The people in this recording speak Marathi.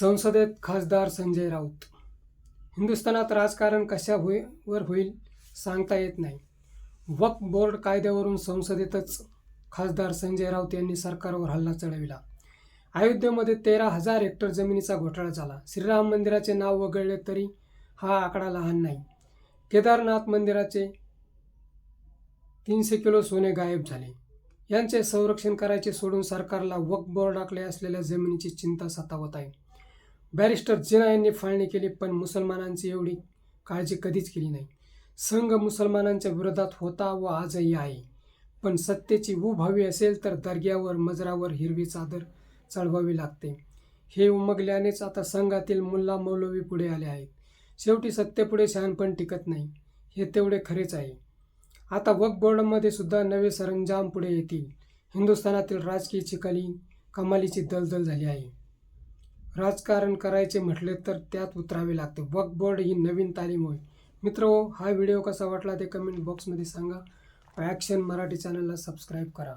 संसदेत खासदार संजय राऊत. हिंदुस्थानात राजकारण कशा होई वर होईल सांगता येत नाही. वक्फ बोर्ड कायद्यावरून संसदेतच खासदार संजय राऊत यांनी सरकारवर हल्ला चढविला. अयोध्येमध्ये तेरा हजार हेक्टर जमिनीचा घोटाळा झाला. श्रीराम मंदिराचे नाव वगळले तरी हा आकडा लहान नाही. केदारनाथ मंदिराचे तीनशे किलो सोने गायब झाले. यांचे संरक्षण करायचे सोडून सरकारला वक्फ बोर्डाकडे असलेल्या जमिनीची चिंता सतावत आहे. बॅरिस्टर जिना यांनी फाळणी केली पण मुसलमानांची एवढी काळजी कधीच केली नाही. संघ मुसलमानांच्या विरोधात होता व आजही आहे. पण सत्तेची ऊब हवी असेल तर दर्ग्यावर मजरावर हिरवी चादर चढवावी लागते. हे उमगल्यानेच आता संघातील मुल्ला मौलवी पुढे आले आहेत. शेवटी सत्तेपुढे शहाणपण टिकत नाही. हे तेवढे खरेच आहे. आता वकबोर्डमध्ये बोर्डामध्ये सुद्धा नवे सरंजाम पुढे येतील. हिंदुस्थानातील राजकीय चिकाली कमालीची दलदल झाली आहे. राजकारण करायचे म्हटले तर त्यात उतरावे लागते. वक्फ बोर्ड ही नवीन तालीम होय. मित्र हा व्हिडिओ कसा वाटला ते कमेंट बॉक्समध्ये सांगा. ॲक्शन मराठी चॅनलला सबस्क्राईब करा.